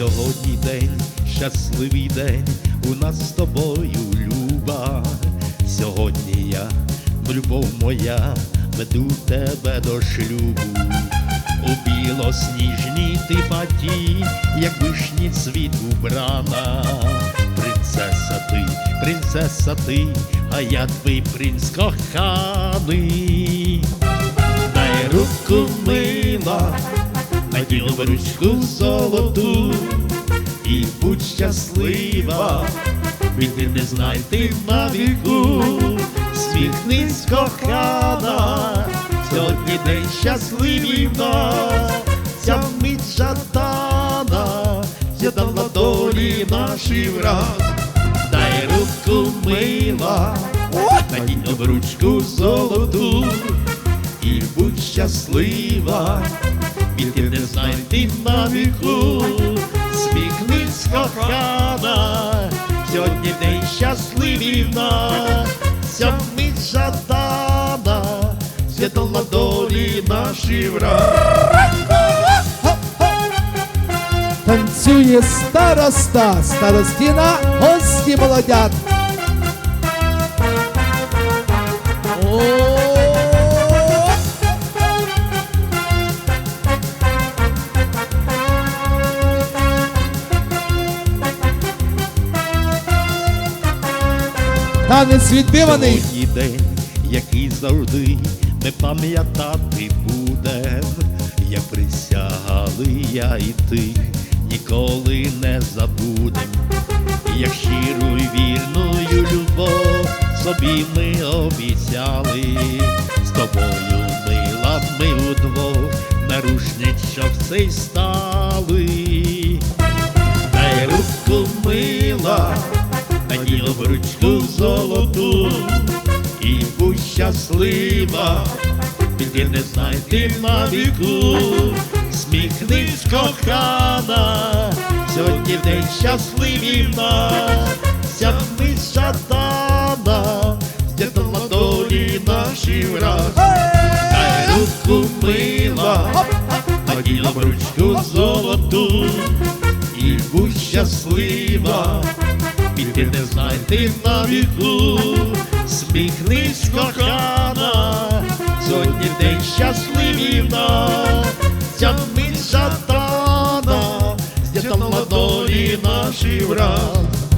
Сьогодні день, щасливий день, у нас з тобою люба. Сьогодні я, любов моя, веду тебе до шлюбу. У білосніжній ти паті, як вишні цвіт убрана. Принцеса ти, принцеса ти, а я твій принц коханий. Дай руку мила, наділ в ручку золоту, і будь щаслива, біди не знайти на віку, сміхнись кохана, сьогодні день щасливий в ця мить жадана, з'єднала долі наші враз, дай руку мила, надінь в ручку золоту, і будь щаслива, біди не знайти на віку, сміхнись кохана, сьогодні день ця мить жадана, святала долі наші враз. Танцює староста, старостіна, гості молодят. Танець відбиваний. Сьогодні день, який завжди не пам'ятати будем, як присягали я і ти, ніколи не забудем, як щиру й вірною любов собі ми обіцяли, з тобою мила ми удвох, нарушничок стали, золоту. І будь щаслива, біди не знайти на віку, сміхнись кохана, сьогодні в день щасливий в нас, вся ми жадана, здятала долі наші враз, дай руку мила, наділа в ручку золоту. І будь щаслива біди не знайти на віку, сміхнись кохана, сьогодні день щасливіна, ця мить жадана, здятала долі наші враз.